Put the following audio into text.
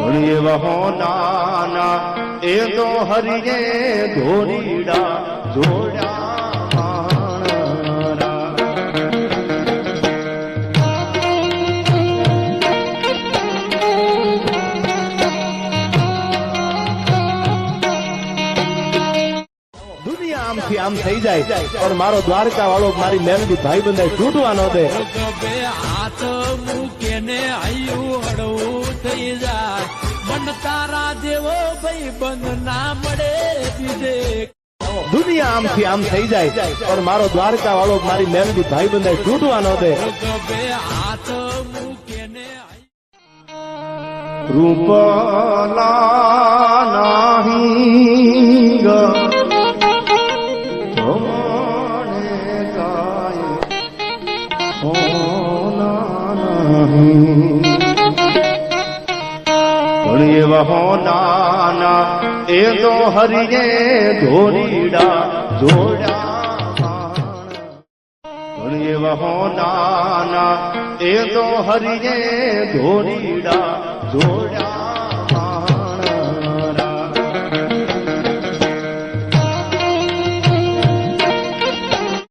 પણ વહો નાના એ તો હરિએ ધોરીડા જોડા આમથી આમ થઈ જાય, પણ મારો દ્વારકા વાળો મારી મેલડી ભાઈ બંધાઈ તૂટવા ન દે. હાથ મૂકે ને આયુ હળવું. થઈ જાય. મન તારા જેવો ભાઈ બંધ ના મળે બીજે. દુનિયા આમથી આમ થઈ જાય પણ મારો દ્વારકા વાળો મારી મેલડી ભાઈ બંધાય છૂટવાનો ન દે. હાથ મૂકે ને રૂપલા નાહી નહીં. પણ એવા હો નાના, એ તો હરિએ ધોરીડા જોડા એવા હો નાના, એ તો હરિએ ધોરીડા જોડ્યા